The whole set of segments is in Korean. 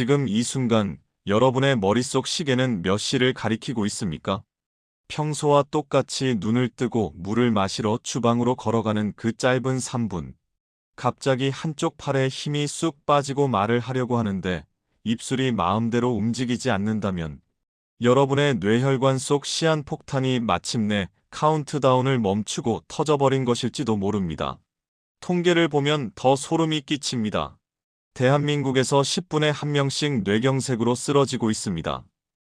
지금 이 순간 여러분의 머릿속 시계는 몇 시를 가리키고 있습니까? 평소와 똑같이 눈을 뜨고 물을 마시러 주방으로 걸어가는 그 짧은 3분. 갑자기 한쪽 팔에 힘이 쑥 빠지고 말을 하려고 하는데 입술이 마음대로 움직이지 않는다면 여러분의 뇌혈관 속 시한폭탄이 마침내 카운트다운을 멈추고 터져버린 것일지도 모릅니다. 통계를 보면 더 소름이 끼칩니다. 대한민국에서 10분에 1명씩 뇌경색으로 쓰러지고 있습니다.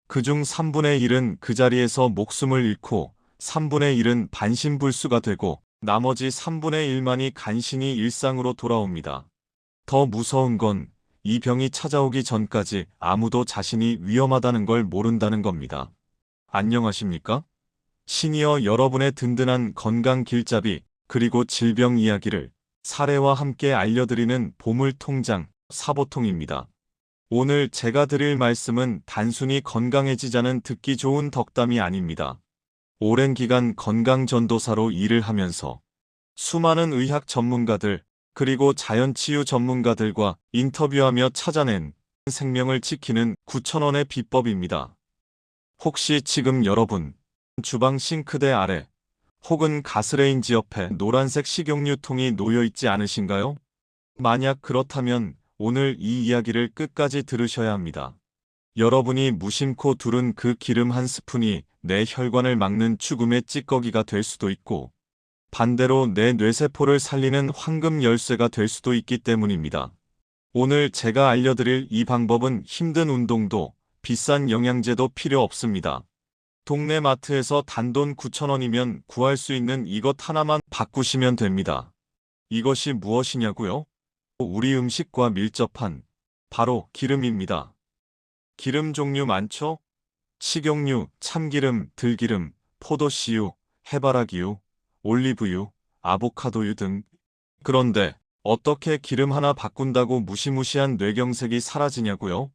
그중 3분의 1은 그 자리에서 목숨을 잃고 3분의 1은 반신불수가 되고 나머지 3분의 1만이 간신히 일상으로 돌아옵니다. 더 무서운 건 이 병이 찾아오기 전까지 아무도 자신이 위험하다는 걸 모른다는 겁니다. 안녕하십니까? 시니어 여러분의 든든한 건강 길잡이 그리고 질병 이야기를 사례와 함께 알려드리는 보물통장 사보통입니다. 오늘 제가 드릴 말씀은 단순히 건강해지자는 듣기 좋은 덕담이 아닙니다. 오랜 기간 건강전도사로 일을 하면서 수많은 의학 전문가들 그리고 자연치유 전문가들과 인터뷰하며 찾아낸 생명을 지키는 9천원의 비법입니다. 혹시 지금 여러분 주방 싱크대 아래 혹은 가스레인지 옆에 노란색 식용유통이 놓여 있지 않으신가요? 만약 그렇다면 오늘 이 이야기를 끝까지 들으셔야 합니다. 여러분이 무심코 두른 그 기름 한 스푼이 내 혈관을 막는 죽음의 찌꺼기가 될 수도 있고 반대로 내 뇌세포를 살리는 황금 열쇠가 될 수도 있기 때문입니다. 오늘 제가 알려드릴 이 방법은 힘든 운동도 비싼 영양제도 필요 없습니다. 동네 마트에서 단돈 9,000원이면 구할 수 있는 이것 하나만 바꾸시면 됩니다. 이것이 무엇이냐고요? 우리 음식과 밀접한 바로 기름입니다. 기름 종류 많죠? 식용유, 참기름, 들기름, 포도씨유, 해바라기유, 올리브유, 아보카도유 등. 그런데 어떻게 기름 하나 바꾼다고 무시무시한 뇌경색이 사라지냐고요?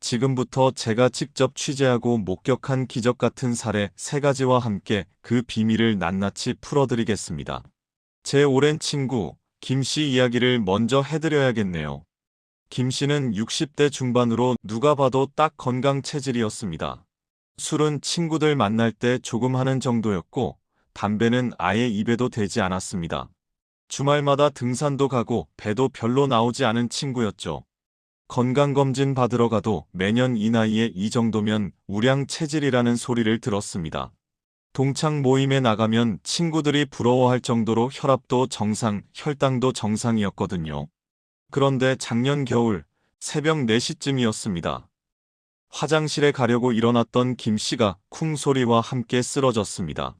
지금부터 제가 직접 취재하고 목격한 기적 같은 사례 세 가지와 함께 그 비밀을 낱낱이 풀어드리겠습니다. 제 오랜 친구 김씨 이야기를 먼저 해드려야겠네요. 김 씨는 60대 중반으로 누가 봐도 딱 건강 체질이었습니다. 술은 친구들 만날 때 조금 하는 정도였고 담배는 아예 입에도 대지 않았습니다. 주말마다 등산도 가고 배도 별로 나오지 않은 친구였죠. 건강검진 받으러 가도 매년 이 나이에 이 정도면 우량 체질이라는 소리를 들었습니다. 동창 모임에 나가면 친구들이 부러워할 정도로 혈압도 정상, 혈당도 정상이었거든요. 그런데 작년 겨울 새벽 4시쯤이었습니다. 화장실에 가려고 일어났던 김 씨가 쿵 소리와 함께 쓰러졌습니다.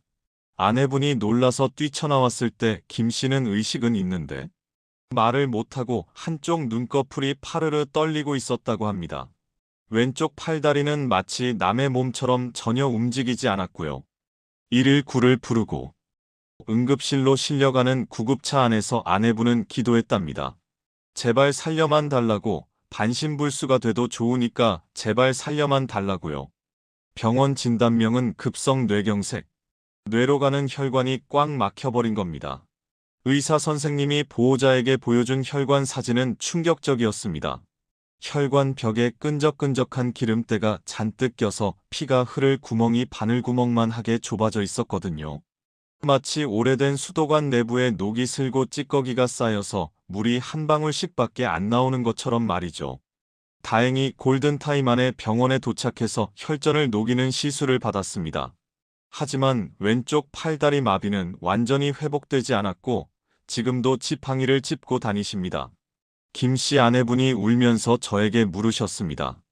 아내분이 놀라서 뛰쳐나왔을 때 김 씨는 의식은 있는데 말을 못하고 한쪽 눈꺼풀이 파르르 떨리고 있었다고 합니다. 왼쪽 팔다리는 마치 남의 몸처럼 전혀 움직이지 않았고요. 119를 부르고 응급실로 실려가는 구급차 안에서 아내분은 기도했답니다. 제발 살려만 달라고 반신불수가 돼도 좋으니까 제발 살려만 달라고요. 병원 진단명은 급성 뇌경색. 뇌로 가는 혈관이 꽉 막혀버린 겁니다. 의사 선생님이 보호자에게 보여준 혈관 사진은 충격적이었습니다. 혈관 벽에 끈적끈적한 기름때가 잔뜩 껴서 피가 흐를 구멍이 바늘구멍만 하게 좁아져 있었거든요. 마치 오래된 수도관 내부에 녹이 슬고 찌꺼기가 쌓여서 물이 한 방울씩밖에 안 나오는 것처럼 말이죠. 다행히 골든타임 안에 병원에 도착해서 혈전을 녹이는 시술을 받았습니다. 하지만 왼쪽 팔다리 마비는 완전히 회복되지 않았고 지금도 지팡이를 짚고 다니십니다. 김 씨 아내분이 울면서 저에게 물으셨습니다.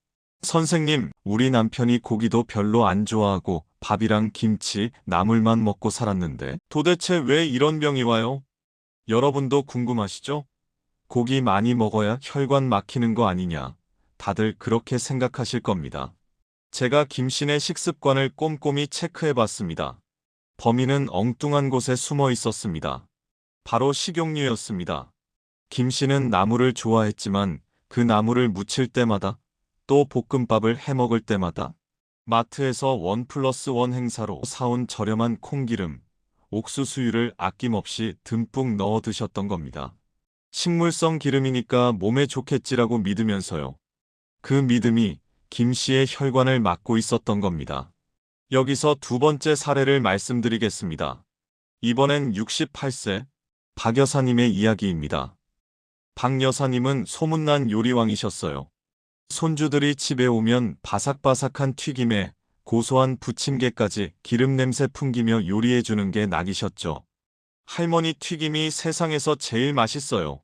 선생님, 우리 남편이 고기도 별로 안 좋아하고 밥이랑 김치, 나물만 먹고 살았는데 도대체 왜 이런 병이 와요? 여러분도 궁금하시죠? 고기 많이 먹어야 혈관 막히는 거 아니냐. 다들 그렇게 생각하실 겁니다. 제가 김씨네 식습관을 꼼꼼히 체크해 봤습니다. 범인은 엉뚱한 곳에 숨어 있었습니다. 바로 식용유였습니다. 김 씨는 나물을 좋아했지만 그 나물을 무칠 때마다 또 볶음밥을 해 먹을 때마다 마트에서 원 플러스 원 행사로 사온 저렴한 콩기름, 옥수수유를 아낌없이 듬뿍 넣어 드셨던 겁니다. 식물성 기름이니까 몸에 좋겠지라고 믿으면서요. 그 믿음이 김 씨의 혈관을 막고 있었던 겁니다. 여기서 두 번째 사례를 말씀드리겠습니다. 이번엔 68세 박 여사님의 이야기입니다. 박 여사님은 소문난 요리왕이셨어요. 손주들이 집에 오면 바삭바삭한 튀김에 고소한 부침개까지 기름 냄새 풍기며 요리해주는 게 낙이셨죠. 할머니 튀김이 세상에서 제일 맛있어요.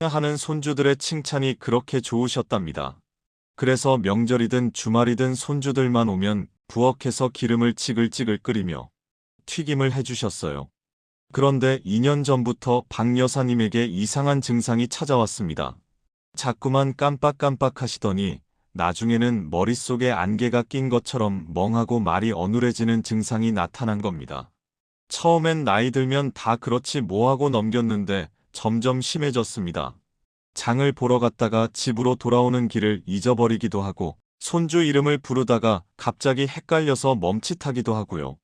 하는 손주들의 칭찬이 그렇게 좋으셨답니다. 그래서 명절이든 주말이든 손주들만 오면 부엌에서 기름을 찌글찌글 끓이며 튀김을 해주셨어요. 그런데 2년 전부터 박 여사님에게 이상한 증상이 찾아왔습니다. 자꾸만 깜빡깜빡 하시더니 나중에는 머릿속에 안개가 낀 것처럼 멍하고 말이 어눌해지는 증상이 나타난 겁니다. 처음엔 나이 들면 다 그렇지 뭐하고 넘겼는데 점점 심해졌습니다. 장을 보러 갔다가 집으로 돌아오는 길을 잊어버리기도 하고 손주 이름을 부르다가 갑자기 헷갈려서 멈칫하기도 하고요.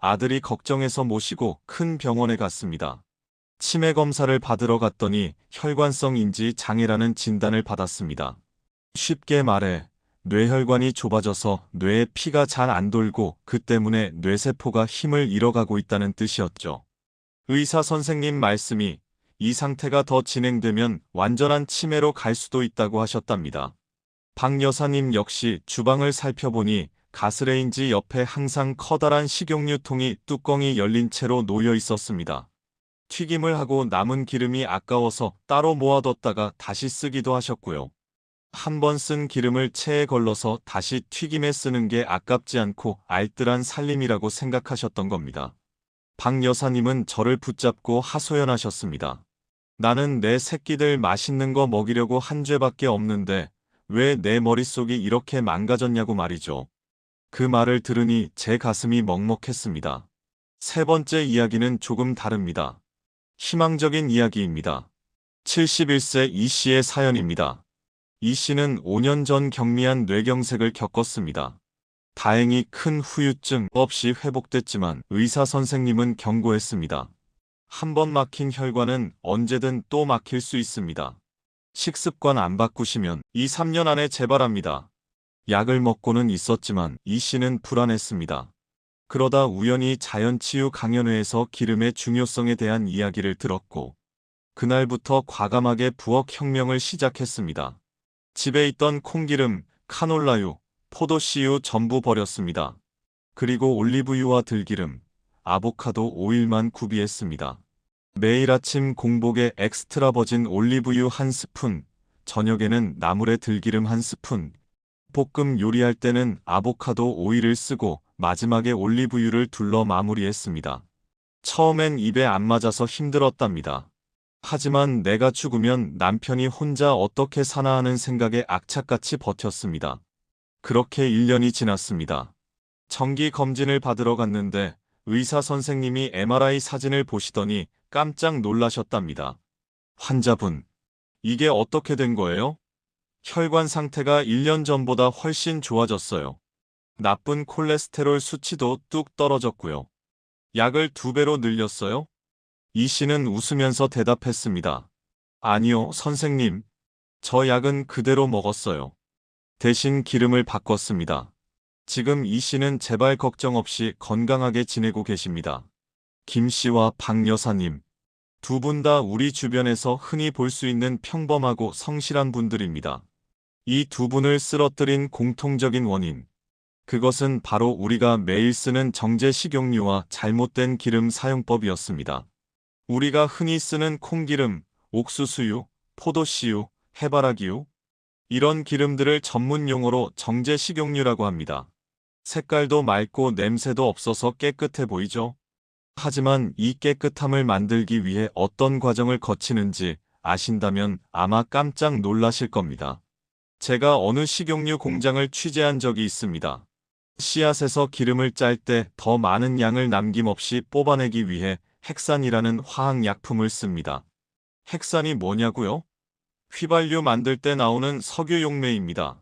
아들이 걱정해서 모시고 큰 병원에 갔습니다. 치매 검사를 받으러 갔더니 혈관성인지 장애라는 진단을 받았습니다. 쉽게 말해 뇌혈관이 좁아져서 뇌에 피가 잘 안 돌고 그 때문에 뇌세포가 힘을 잃어가고 있다는 뜻이었죠. 의사 선생님 말씀이 이 상태가 더 진행되면 완전한 치매로 갈 수도 있다고 하셨답니다. 박 여사님 역시 주방을 살펴보니 가스레인지 옆에 항상 커다란 식용유통이 뚜껑이 열린 채로 놓여 있었습니다. 튀김을 하고 남은 기름이 아까워서 따로 모아뒀다가 다시 쓰기도 하셨고요. 한 번 쓴 기름을 체에 걸러서 다시 튀김에 쓰는 게 아깝지 않고 알뜰한 살림이라고 생각하셨던 겁니다. 박 여사님은 저를 붙잡고 하소연하셨습니다. 나는 내 새끼들 맛있는 거 먹이려고 한 죄밖에 없는데 왜 내 머릿속이 이렇게 망가졌냐고 말이죠. 그 말을 들으니 제 가슴이 먹먹했습니다. 세 번째 이야기는 조금 다릅니다. 희망적인 이야기입니다. 71세 이 씨의 사연입니다. 이 씨는 5년 전 경미한 뇌경색을 겪었습니다. 다행히 큰 후유증 없이 회복됐지만 의사 선생님은 경고했습니다. 한 번 막힌 혈관은 언제든 또 막힐 수 있습니다. 식습관 안 바꾸시면 2, 3년 안에 재발합니다. 약을 먹고는 있었지만 이 씨는 불안했습니다. 그러다 우연히 자연치유 강연회에서 기름의 중요성에 대한 이야기를 들었고 그날부터 과감하게 부엌 혁명을 시작했습니다. 집에 있던 콩기름, 카놀라유, 포도씨유 전부 버렸습니다. 그리고 올리브유와 들기름, 아보카도 오일만 구비했습니다. 매일 아침 공복에 엑스트라 버진 올리브유 한 스푼, 저녁에는 나물에 들기름 한 스푼, 볶음 요리할 때는 아보카도 오일을 쓰고 마지막에 올리브유를 둘러 마무리했습니다. 처음엔 입에 안 맞아서 힘들었답니다. 하지만 내가 죽으면 남편이 혼자 어떻게 사나 하는 생각에 악착같이 버텼습니다. 그렇게 1년이 지났습니다. 정기 검진을 받으러 갔는데 의사 선생님이 MRI 사진을 보시더니 깜짝 놀라셨답니다. 환자분, 이게 어떻게 된 거예요? 혈관 상태가 1년 전보다 훨씬 좋아졌어요. 나쁜 콜레스테롤 수치도 뚝 떨어졌고요. 약을 두 배로 늘렸어요? 이 씨는 웃으면서 대답했습니다. 아니요, 선생님. 저 약은 그대로 먹었어요. 대신 기름을 바꿨습니다. 지금 이 씨는 재발 걱정 없이 건강하게 지내고 계십니다. 김 씨와 박 여사님. 두 분 다 우리 주변에서 흔히 볼 수 있는 평범하고 성실한 분들입니다. 이 두 분을 쓰러뜨린 공통적인 원인. 그것은 바로 우리가 매일 쓰는 정제 식용유와 잘못된 기름 사용법이었습니다. 우리가 흔히 쓰는 콩기름, 옥수수유, 포도씨유, 해바라기유, 이런 기름들을 전문 용어로 정제 식용유라고 합니다. 색깔도 맑고 냄새도 없어서 깨끗해 보이죠? 하지만 이 깨끗함을 만들기 위해 어떤 과정을 거치는지 아신다면 아마 깜짝 놀라실 겁니다. 제가 어느 식용유 공장을 취재한 적이 있습니다. 씨앗에서 기름을 짤 때 더 많은 양을 남김없이 뽑아내기 위해 핵산이라는 화학약품을 씁니다. 핵산이 뭐냐고요? 휘발유 만들 때 나오는 석유 용매입니다.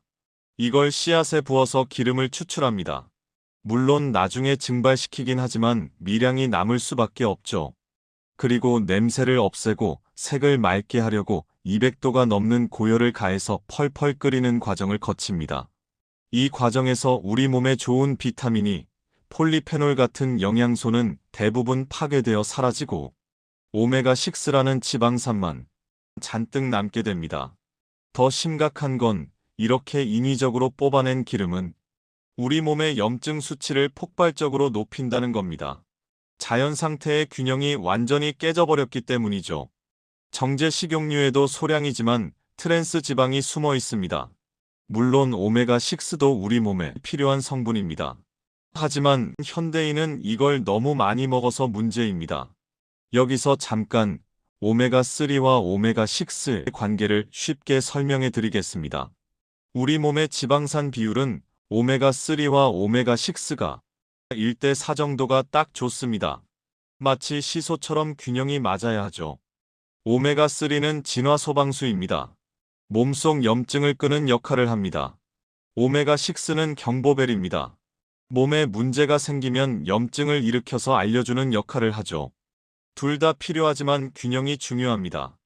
이걸 씨앗에 부어서 기름을 추출합니다. 물론 나중에 증발시키긴 하지만 미량이 남을 수밖에 없죠. 그리고 냄새를 없애고 색을 맑게 하려고 200도가 넘는 고열을 가해서 펄펄 끓이는 과정을 거칩니다. 이 과정에서 우리 몸에 좋은 비타민이 폴리페놀 같은 영양소는 대부분 파괴되어 사라지고 오메가6라는 지방산만 잔뜩 남게 됩니다. 더 심각한 건 이렇게 인위적으로 뽑아낸 기름은 우리 몸의 염증 수치를 폭발적으로 높인다는 겁니다. 자연 상태의 균형이 완전히 깨져버렸기 때문이죠. 정제 식용유에도 소량이지만 트랜스 지방이 숨어 있습니다. 물론 오메가6도 우리 몸에 필요한 성분입니다. 하지만 현대인은 이걸 너무 많이 먹어서 문제입니다. 여기서 잠깐 오메가3와 오메가6의 관계를 쉽게 설명해 드리겠습니다. 우리 몸의 지방산 비율은 오메가3와 오메가6가 1대 4 정도가 딱 좋습니다. 마치 시소처럼 균형이 맞아야 하죠. 오메가3는 진화 소방수입니다. 몸속 염증을 끄는 역할을 합니다. 오메가6는 경보벨입니다. 몸에 문제가 생기면 염증을 일으켜서 알려주는 역할을 하죠. 둘 다 필요하지만 균형이 중요합니다.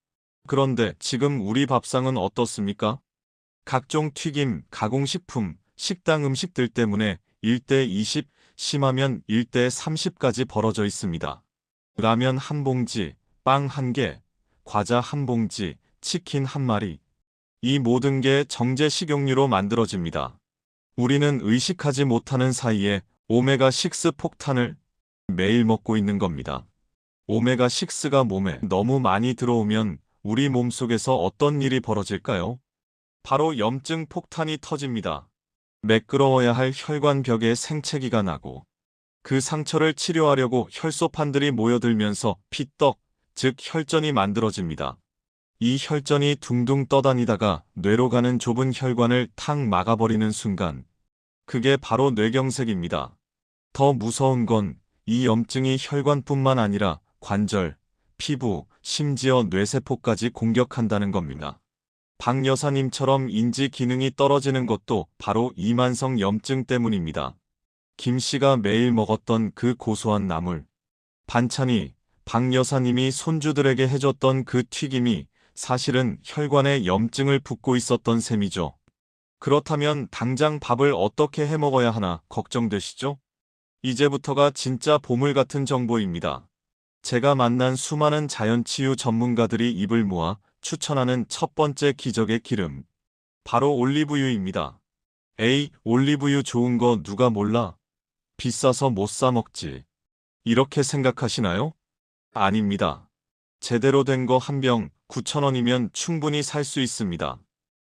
그런데 지금 우리 밥상은 어떻습니까? 각종 튀김, 가공식품, 식당 음식들 때문에 1대 20, 심하면 1대 30까지 벌어져 있습니다. 라면 한 봉지, 빵 한 개, 과자 한 봉지, 치킨 한 마리. 이 모든 게 정제 식용유로 만들어집니다. 우리는 의식하지 못하는 사이에 오메가6 폭탄을 매일 먹고 있는 겁니다. 오메가6가 몸에 너무 많이 들어오면 우리 몸속에서 어떤 일이 벌어질까요? 바로 염증 폭탄이 터집니다. 매끄러워야 할 혈관벽에 생채기가 나고 그 상처를 치료하려고 혈소판들이 모여들면서 피떡, 즉 혈전이 만들어집니다. 이 혈전이 둥둥 떠다니다가 뇌로 가는 좁은 혈관을 탁 막아버리는 순간 그게 바로 뇌경색입니다. 더 무서운 건 이 염증이 혈관뿐만 아니라 관절, 피부, 심지어 뇌세포까지 공격한다는 겁니다. 박 여사님처럼 인지 기능이 떨어지는 것도 바로 이만성 염증 때문입니다. 김 씨가 매일 먹었던 그 고소한 나물. 반찬이 박 여사님이 손주들에게 해줬던 그 튀김이 사실은 혈관에 염증을 붓고 있었던 셈이죠. 그렇다면 당장 밥을 어떻게 해 먹어야 하나 걱정되시죠? 이제부터가 진짜 보물 같은 정보입니다. 제가 만난 수많은 자연치유 전문가들이 입을 모아 추천하는 첫 번째 기적의 기름. 바로 올리브유입니다. 에이, 올리브유 좋은 거 누가 몰라? 비싸서 못 사 먹지. 이렇게 생각하시나요? 아닙니다. 제대로 된 거 한 병 9,000원이면 충분히 살 수 있습니다.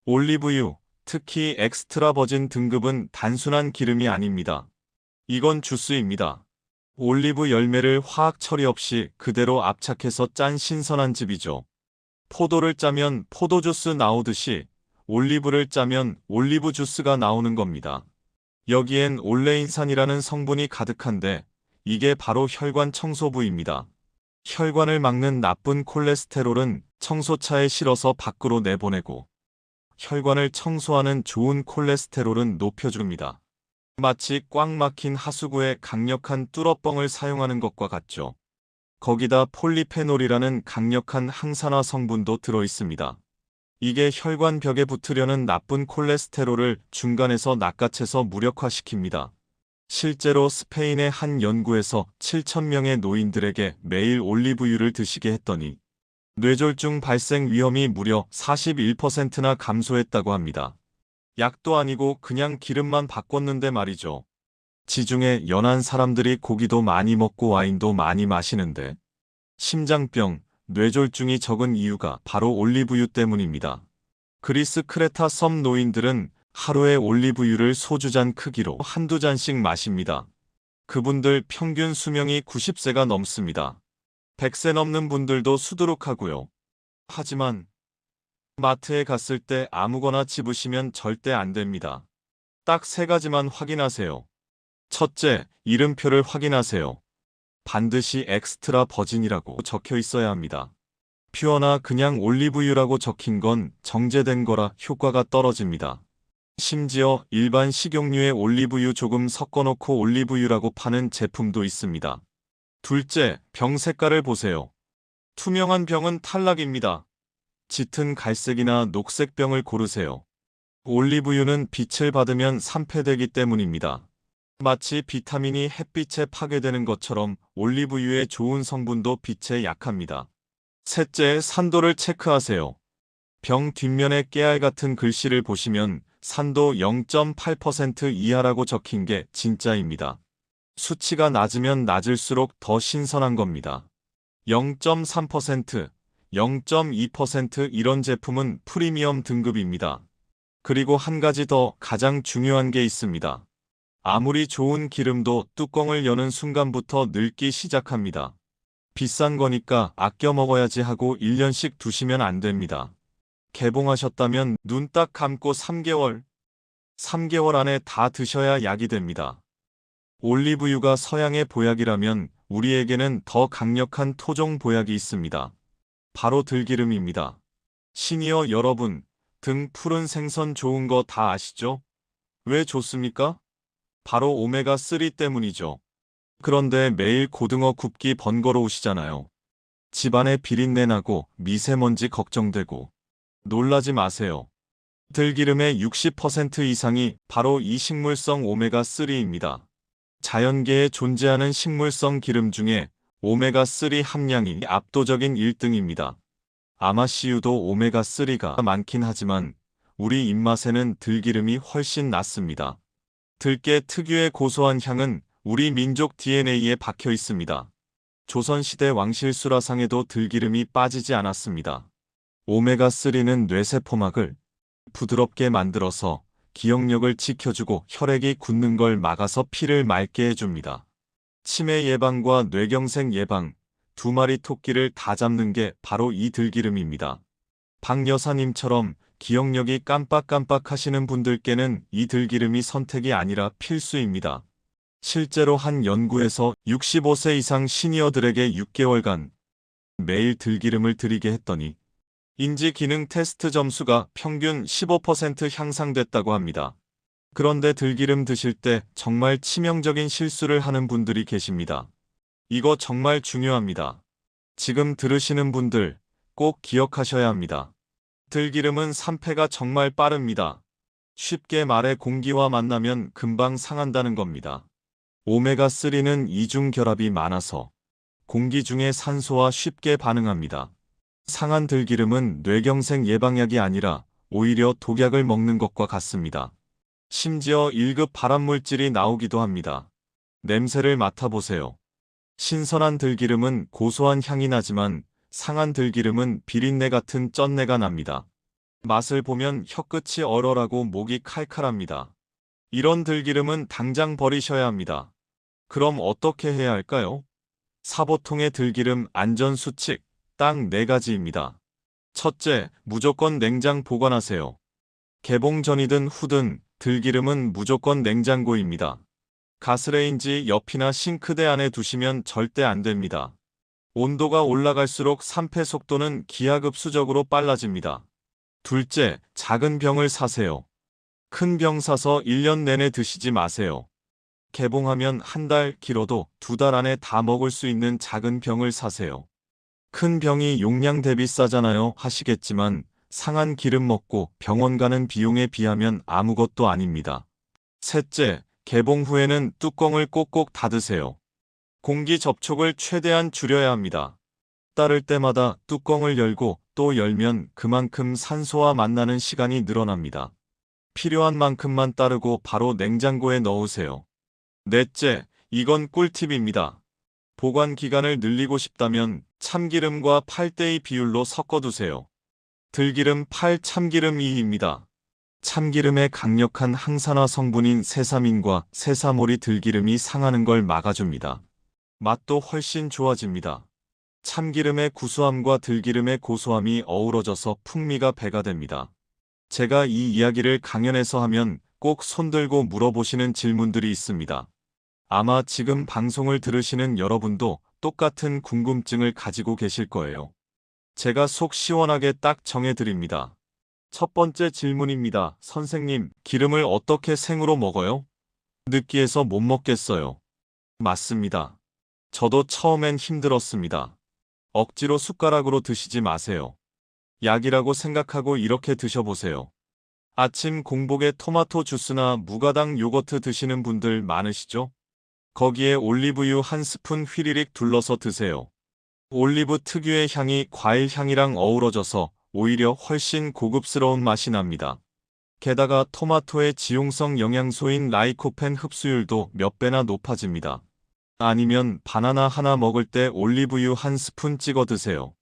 올리브유, 특히 엑스트라 버진 등급은 단순한 기름이 아닙니다. 이건 주스입니다. 올리브 열매를 화학 처리 없이 그대로 압착해서 짠 신선한 즙이죠. 포도를 짜면 포도 주스 나오듯이 올리브를 짜면 올리브 주스가 나오는 겁니다. 여기엔 올레인산이라는 성분이 가득한데 이게 바로 혈관 청소부입니다. 혈관을 막는 나쁜 콜레스테롤은 청소차에 실어서 밖으로 내보내고 혈관을 청소하는 좋은 콜레스테롤은 높여줍니다. 마치 꽉 막힌 하수구에 강력한 뚫어뻥을 사용하는 것과 같죠. 거기다 폴리페놀이라는 강력한 항산화 성분도 들어 있습니다. 이게 혈관 벽에 붙으려는 나쁜 콜레스테롤을 중간에서 낚아채서 무력화시킵니다. 실제로 스페인의 한 연구에서 7,000명의 노인들에게 매일 올리브유를 드시게 했더니 뇌졸중 발생 위험이 무려 41%나 감소했다고 합니다. 약도 아니고 그냥 기름만 바꿨는데 말이죠. 지중해 연한 사람들이 고기도 많이 먹고 와인도 많이 마시는데 심장병, 뇌졸중이 적은 이유가 바로 올리브유 때문입니다. 그리스 크레타 섬 노인들은 하루에 올리브유를 소주잔 크기로 한두 잔씩 마십니다. 그분들 평균 수명이 90세가 넘습니다. 100세 넘는 분들도 수두룩하고요. 하지만 마트에 갔을 때 아무거나 집으시면 절대 안 됩니다. 딱 세 가지만 확인하세요. 첫째, 이름표를 확인하세요. 반드시 엑스트라 버진이라고 적혀 있어야 합니다. 퓨어나 그냥 올리브유라고 적힌 건 정제된 거라 효과가 떨어집니다. 심지어 일반 식용유에 올리브유 조금 섞어놓고 올리브유라고 파는 제품도 있습니다. 둘째, 병 색깔을 보세요. 투명한 병은 탈락입니다. 짙은 갈색이나 녹색 병을 고르세요. 올리브유는 빛을 받으면 산패되기 때문입니다. 마치 비타민이 햇빛에 파괴되는 것처럼 올리브유의 좋은 성분도 빛에 약합니다. 셋째, 산도를 체크하세요. 병 뒷면에 깨알 같은 글씨를 보시면 산도 0.8% 이하라고 적힌 게 진짜입니다. 수치가 낮으면 낮을수록 더 신선한 겁니다. 0.3%, 0.2% 이런 제품은 프리미엄 등급입니다. 그리고 한 가지 더 가장 중요한 게 있습니다. 아무리 좋은 기름도 뚜껑을 여는 순간부터 늙기 시작합니다. 비싼 거니까 아껴 먹어야지 하고 1년씩 두시면 안 됩니다. 개봉하셨다면 눈 딱 감고 3개월, 3개월 안에 다 드셔야 약이 됩니다. 올리브유가 서양의 보약이라면 우리에게는 더 강력한 토종 보약이 있습니다. 바로 들기름입니다. 시니어 여러분, 등 푸른 생선 좋은 거 다 아시죠? 왜 좋습니까? 바로 오메가3 때문이죠. 그런데 매일 고등어 굽기 번거로우시잖아요. 집안에 비린내 나고 미세먼지 걱정되고 놀라지 마세요. 들기름의 60% 이상이 바로 이 식물성 오메가3입니다. 자연계에 존재하는 식물성 기름 중에 오메가3 함량이 압도적인 1등입니다. 아마씨유도 오메가3가 많긴 하지만 우리 입맛에는 들기름이 훨씬 낫습니다. 들깨 특유의 고소한 향은 우리 민족 DNA에 박혀 있습니다. 조선시대 왕실 수라상에도 들기름이 빠지지 않았습니다. 오메가3는 뇌세포막을 부드럽게 만들어서 기억력을 지켜주고 혈액이 굳는 걸 막아서 피를 맑게 해줍니다. 치매 예방과 뇌경색 예방, 두 마리 토끼를 다 잡는 게 바로 이 들기름입니다. 박 여사님처럼 기억력이 깜빡깜빡 하시는 분들께는 이 들기름이 선택이 아니라 필수입니다. 실제로 한 연구에서 65세 이상 시니어들에게 6개월간 매일 들기름을 드리게 했더니 인지 기능 테스트 점수가 평균 15% 향상됐다고 합니다. 그런데 들기름 드실 때 정말 치명적인 실수를 하는 분들이 계십니다. 이거 정말 중요합니다. 지금 들으시는 분들 꼭 기억하셔야 합니다. 들기름은 산패가 정말 빠릅니다. 쉽게 말해 공기와 만나면 금방 상한다는 겁니다. 오메가3는 이중 결합이 많아서 공기 중에 산소와 쉽게 반응합니다. 상한 들기름은 뇌경색 예방약이 아니라 오히려 독약을 먹는 것과 같습니다. 심지어 1급 발암물질이 나오기도 합니다. 냄새를 맡아보세요. 신선한 들기름은 고소한 향이 나지만 상한 들기름은 비린내 같은 쩐내가 납니다. 맛을 보면 혀끝이 얼얼하고 목이 칼칼합니다. 이런 들기름은 당장 버리셔야 합니다. 그럼 어떻게 해야 할까요? 사보통의 들기름 안전수칙 딱 4가지입니다. 첫째, 무조건 냉장 보관하세요. 개봉 전이든 후든 들기름은 무조건 냉장고입니다. 가스레인지 옆이나 싱크대 안에 두시면 절대 안 됩니다. 온도가 올라갈수록 산패 속도는 기하급수적으로 빨라집니다. 둘째, 작은 병을 사세요. 큰 병 사서 1년 내내 드시지 마세요. 개봉하면 한 달, 길어도 두 달 안에 다 먹을 수 있는 작은 병을 사세요. 큰 병이 용량 대비 싸잖아요 하시겠지만 상한 기름 먹고 병원 가는 비용에 비하면 아무것도 아닙니다. 셋째, 개봉 후에는 뚜껑을 꼭꼭 닫으세요. 공기 접촉을 최대한 줄여야 합니다. 따를 때마다 뚜껑을 열고 또 열면 그만큼 산소와 만나는 시간이 늘어납니다. 필요한 만큼만 따르고 바로 냉장고에 넣으세요. 넷째, 이건 꿀팁입니다. 보관 기간을 늘리고 싶다면 참기름과 8대2 비율로 섞어두세요. 들기름 8 참기름 2입니다. 참기름의 강력한 항산화 성분인 세사민과 세사몰이 들기름이 상하는 걸 막아줍니다. 맛도 훨씬 좋아집니다. 참기름의 구수함과 들기름의 고소함이 어우러져서 풍미가 배가 됩니다. 제가 이 이야기를 강연에서 하면 꼭 손들고 물어보시는 질문들이 있습니다. 아마 지금 방송을 들으시는 여러분도 똑같은 궁금증을 가지고 계실 거예요. 제가 속 시원하게 딱 정해드립니다. 첫 번째 질문입니다. 선생님, 기름을 어떻게 생으로 먹어요? 느끼해서 못 먹겠어요. 맞습니다. 저도 처음엔 힘들었습니다. 억지로 숟가락으로 드시지 마세요. 약이라고 생각하고 이렇게 드셔보세요. 아침 공복에 토마토 주스나 무가당 요거트 드시는 분들 많으시죠? 거기에 올리브유 한 스푼 휘리릭 둘러서 드세요. 올리브 특유의 향이 과일 향이랑 어우러져서 오히려 훨씬 고급스러운 맛이 납니다. 게다가 토마토의 지용성 영양소인 라이코펜 흡수율도 몇 배나 높아집니다. 아니면 바나나 하나 먹을 때 올리브유 한 스푼 찍어 드세요.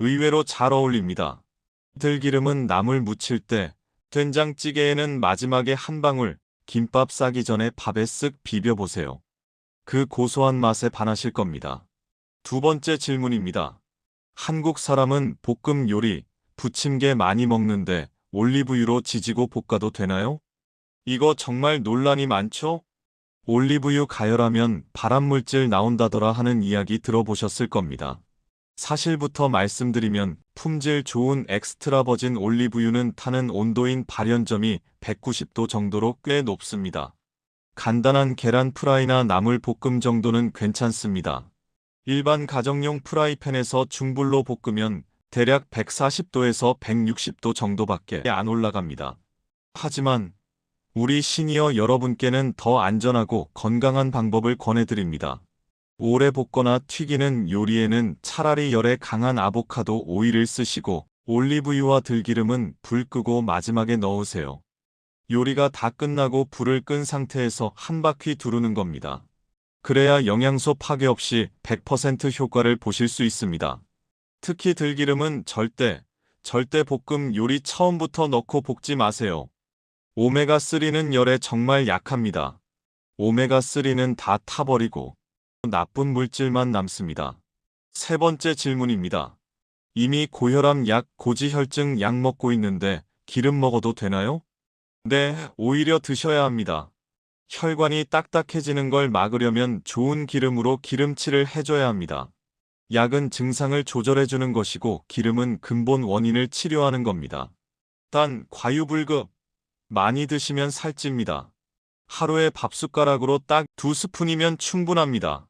의외로 잘 어울립니다. 들기름은 나물 무칠 때, 된장찌개에는 마지막에 한 방울, 김밥 싸기 전에 밥에 쓱 비벼보세요. 그 고소한 맛에 반하실 겁니다. 두 번째 질문입니다. 한국 사람은 볶음 요리, 부침개 많이 먹는데 올리브유로 지지고 볶아도 되나요? 이거 정말 논란이 많죠? 올리브유 가열하면 발암물질 나온다더라 하는 이야기 들어보셨을 겁니다. 사실부터 말씀드리면 품질 좋은 엑스트라 버진 올리브유는 타는 온도인 발연점이 190도 정도로 꽤 높습니다. 간단한 계란 프라이나 나물 볶음 정도는 괜찮습니다. 일반 가정용 프라이팬에서 중불로 볶으면 대략 140도에서 160도 정도밖에 안 올라갑니다. 하지만 우리 시니어 여러분께는 더 안전하고 건강한 방법을 권해드립니다. 오래 볶거나 튀기는 요리에는 차라리 열에 강한 아보카도 오일을 쓰시고 올리브유와 들기름은 불 끄고 마지막에 넣으세요. 요리가 다 끝나고 불을 끈 상태에서 한 바퀴 두르는 겁니다. 그래야 영양소 파괴 없이 100% 효과를 보실 수 있습니다. 특히 들기름은 절대, 절대 볶음 요리 처음부터 넣고 볶지 마세요. 오메가3는 열에 정말 약합니다. 오메가3는 다 타버리고 나쁜 물질만 남습니다. 세 번째 질문입니다. 이미 고혈압 약, 고지혈증 약 먹고 있는데 기름 먹어도 되나요? 네, 오히려 드셔야 합니다. 혈관이 딱딱해지는 걸 막으려면 좋은 기름으로 기름칠을 해줘야 합니다. 약은 증상을 조절해주는 것이고 기름은 근본 원인을 치료하는 겁니다. 단, 과유불급. 많이 드시면 살찝니다. 하루에 밥숟가락으로 딱 두 스푼이면 충분합니다.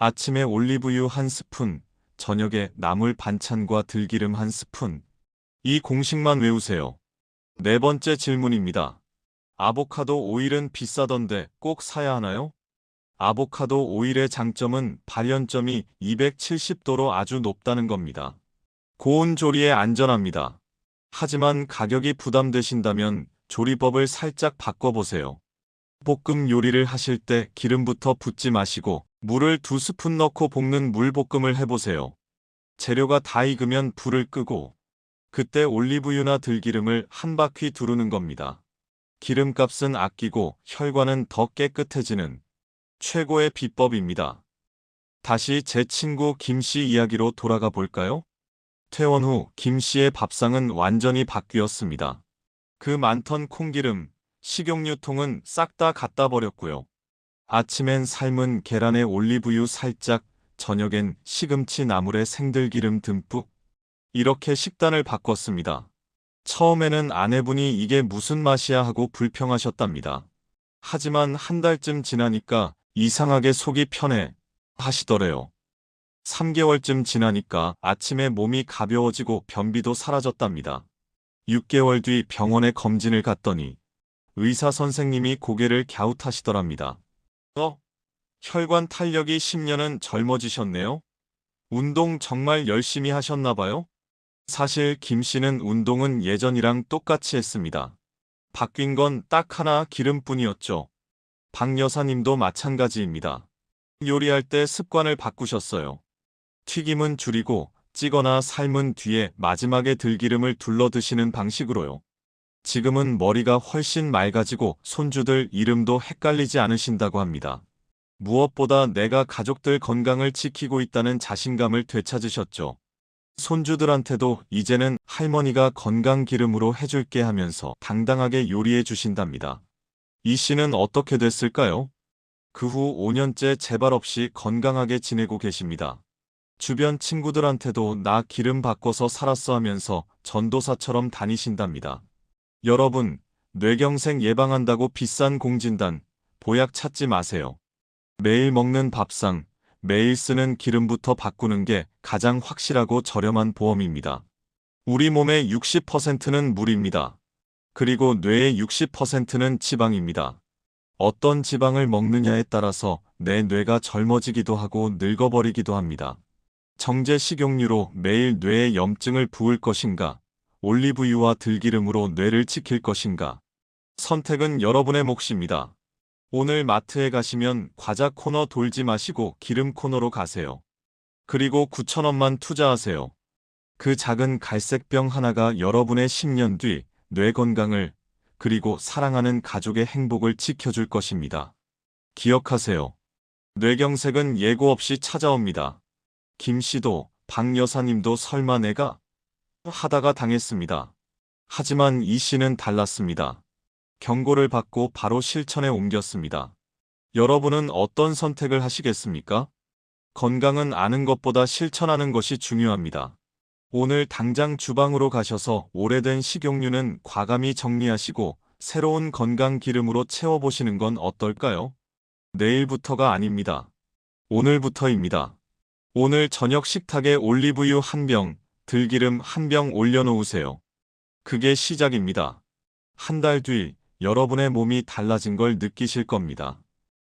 아침에 올리브유 한 스푼, 저녁에 나물 반찬과 들기름 한 스푼. 이 공식만 외우세요. 네 번째 질문입니다. 아보카도 오일은 비싸던데 꼭 사야 하나요? 아보카도 오일의 장점은 발연점이 270도로 아주 높다는 겁니다. 고온 조리에 안전합니다. 하지만 가격이 부담되신다면 조리법을 살짝 바꿔보세요. 볶음 요리를 하실 때 기름부터 붓지 마시고 물을 두 스푼 넣고 볶는 물볶음을 해보세요. 재료가 다 익으면 불을 끄고 그때 올리브유나 들기름을 한 바퀴 두르는 겁니다. 기름값은 아끼고 혈관은 더 깨끗해지는 최고의 비법입니다. 다시 제 친구 김씨 이야기로 돌아가 볼까요? 퇴원 후 김 씨의 밥상은 완전히 바뀌었습니다. 그 많던 콩기름, 식용유통은 싹 다 갖다 버렸고요. 아침엔 삶은 계란에 올리브유 살짝, 저녁엔 시금치 나물에 생들기름 듬뿍. 이렇게 식단을 바꿨습니다. 처음에는 아내분이 이게 무슨 맛이야 하고 불평하셨답니다. 하지만 한 달쯤 지나니까 이상하게 속이 편해 하시더래요. 3개월쯤 지나니까 아침에 몸이 가벼워지고 변비도 사라졌답니다. 6개월 뒤 병원에 검진을 갔더니 의사 선생님이 고개를 갸웃하시더랍니다. 어? 혈관 탄력이 10년은 젊어지셨네요? 운동 정말 열심히 하셨나봐요? 사실 김 씨는 운동은 예전이랑 똑같이 했습니다. 바뀐 건 딱 하나 기름뿐이었죠. 박 여사님도 마찬가지입니다. 요리할 때 습관을 바꾸셨어요. 튀김은 줄이고 찌거나 삶은 뒤에 마지막에 들기름을 둘러 드시는 방식으로요. 지금은 머리가 훨씬 맑아지고 손주들 이름도 헷갈리지 않으신다고 합니다. 무엇보다 내가 가족들 건강을 지키고 있다는 자신감을 되찾으셨죠. 손주들한테도 이제는 할머니가 건강 기름으로 해줄게 하면서 당당하게 요리해 주신답니다. 이 씨는 어떻게 됐을까요? 그 후 5년째 재발 없이 건강하게 지내고 계십니다. 주변 친구들한테도 나 기름 바꿔서 살았어 하면서 전도사처럼 다니신답니다. 여러분, 뇌경색 예방한다고 비싼 공진단, 보약 찾지 마세요. 매일 먹는 밥상, 매일 쓰는 기름부터 바꾸는 게 가장 확실하고 저렴한 보험입니다. 우리 몸의 60%는 물입니다. 그리고 뇌의 60%는 지방입니다. 어떤 지방을 먹느냐에 따라서 내 뇌가 젊어지기도 하고 늙어버리기도 합니다. 정제 식용유로 매일 뇌에 염증을 부을 것인가, 올리브유와 들기름으로 뇌를 지킬 것인가. 선택은 여러분의 몫입니다. 오늘 마트에 가시면 과자 코너 돌지 마시고 기름 코너로 가세요. 그리고 9천원만 투자하세요. 그 작은 갈색 병 하나가 여러분의 10년 뒤 뇌 건강을 그리고 사랑하는 가족의 행복을 지켜줄 것입니다. 기억하세요. 뇌경색은 예고 없이 찾아옵니다. 김 씨도 박 여사님도 설마 내가 하다가 당했습니다. 하지만 이 씨는 달랐습니다. 경고를 받고 바로 실천에 옮겼습니다. 여러분은 어떤 선택을 하시겠습니까? 건강은 아는 것보다 실천하는 것이 중요합니다. 오늘 당장 주방으로 가셔서 오래된 식용유는 과감히 정리하시고 새로운 건강 기름으로 채워보시는 건 어떨까요? 내일부터가 아닙니다. 오늘부터입니다. 오늘 저녁 식탁에 올리브유 한 병, 들기름 한 병 올려놓으세요. 그게 시작입니다. 한 달 뒤 여러분의 몸이 달라진 걸 느끼실 겁니다.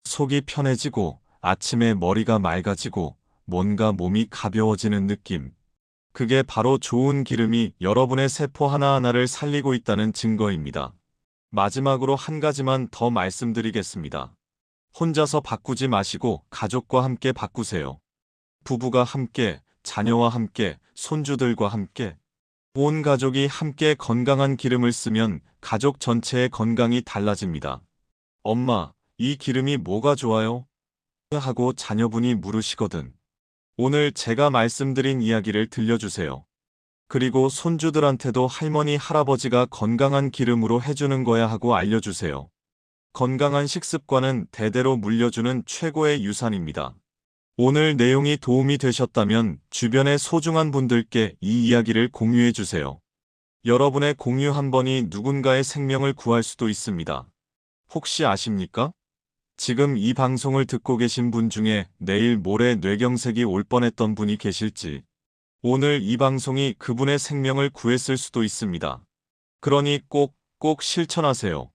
속이 편해지고 아침에 머리가 맑아지고 뭔가 몸이 가벼워지는 느낌. 그게 바로 좋은 기름이 여러분의 세포 하나하나를 살리고 있다는 증거입니다. 마지막으로 한 가지만 더 말씀드리겠습니다. 혼자서 바꾸지 마시고 가족과 함께 바꾸세요. 부부가 함께, 자녀와 함께, 손주들과 함께, 온 가족이 함께 건강한 기름을 쓰면 가족 전체의 건강이 달라집니다. 엄마, 이 기름이 뭐가 좋아요? 하고 자녀분이 물으시거든. 오늘 제가 말씀드린 이야기를 들려주세요. 그리고 손주들한테도 할머니, 할아버지가 건강한 기름으로 해주는 거야 하고 알려주세요. 건강한 식습관은 대대로 물려주는 최고의 유산입니다. 오늘 내용이 도움이 되셨다면 주변의 소중한 분들께 이 이야기를 공유해 주세요. 여러분의 공유 한 번이 누군가의 생명을 구할 수도 있습니다. 혹시 아십니까? 지금 이 방송을 듣고 계신 분 중에 내일 모레 뇌경색이 올 뻔했던 분이 계실지 오늘 이 방송이 그분의 생명을 구했을 수도 있습니다. 그러니 꼭, 꼭 실천하세요.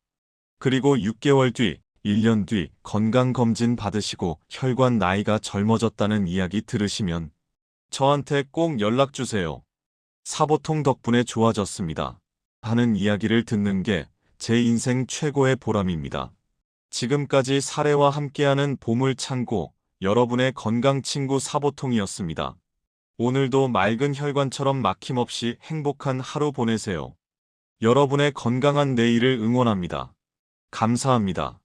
그리고 6개월 뒤, 1년 뒤 건강검진 받으시고 혈관 나이가 젊어졌다는 이야기 들으시면 저한테 꼭 연락주세요. 사보통 덕분에 좋아졌습니다. 하는 이야기를 듣는 게 제 인생 최고의 보람입니다. 지금까지 사례와 함께하는 보물창고 여러분의 건강친구 사보통이었습니다. 오늘도 맑은 혈관처럼 막힘없이 행복한 하루 보내세요. 여러분의 건강한 내일을 응원합니다. 감사합니다.